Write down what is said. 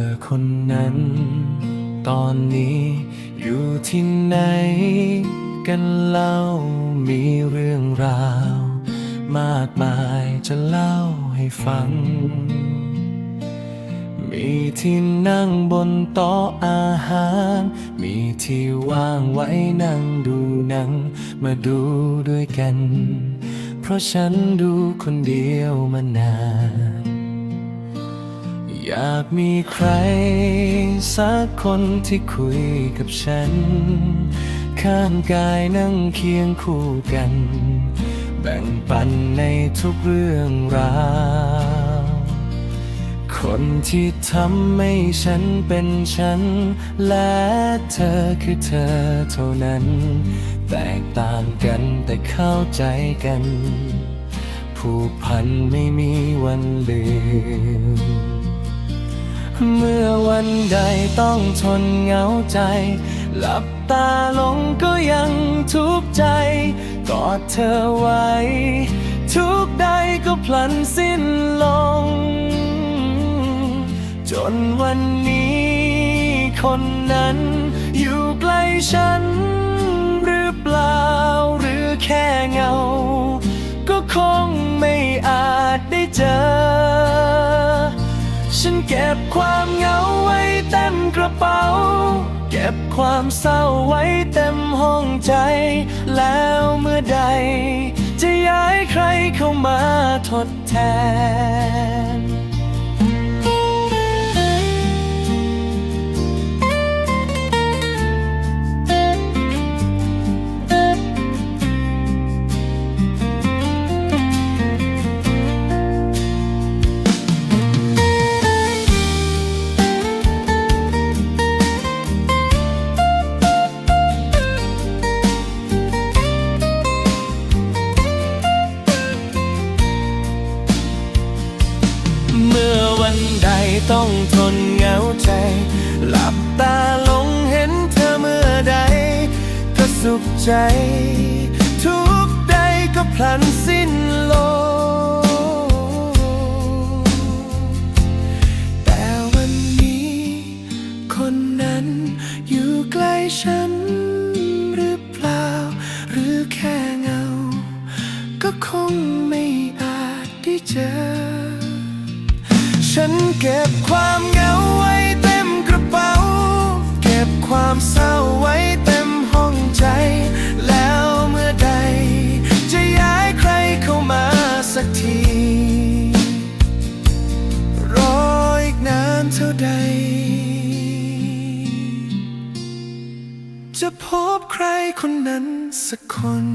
อคนนั้น ตอนนี้อยู่ที่ไหน กันเล่ามีเรื่องราว มากมายจะเล่าให้ฟัง มีที่นั่งบนโต๊ะอาหาร มีที่ว่างไว้นั่งดูหนัง มาดูด้วยกัน เพราะฉันดูคนเดียวมานาน อยากมีใคร สักคนที่คุยกับฉัน ข้างกายนั่งเคียงคู่กัน แบ่งปันในทุกเรื่องราวคนที่ทำให้ฉันเป็นฉัน และเธอคือเธอเท่านั้น แตกต่างกันแต่เข้าใจกัน ผูกพันไม่มีวันลืม เมื่อวันใดต้องทนเหงาใจ หลับตาลงก็ยังทุกข์ใจ กอดเธอไว้ ทุกใดก็พลันสิ้นลง จนวันนี้คนนั้นอยู่ใกล้ฉัน บความเหงาไว้เต็มกระเป๋า เก็บความเศร้าไว้เต็มห้องใจ แล้วเมื่อใด จะย้ายใครเข้ามาทดแทน เมื่อวันใดต้องทนเหงาใจ หลับตาลงเห็นเธอเมื่อใด ก็สุขใจ ทุกใดก็พลันสิ้นลงแต่วันนี้ คนนั้นอยู่ใกล้ฉันหรือเปล่า หรือแค่เงา ก็คงไม่อาจได้เจอ ฉันเก็บความเหงาไว้เต็มกระเป๋า เก็บความเศร้าไว้เต็มห้องใจ แล้วเมื่อใด จะย้ายใครเข้ามาสักที รออีกนานเท่าใด จะพบใครคนนั้นสักคน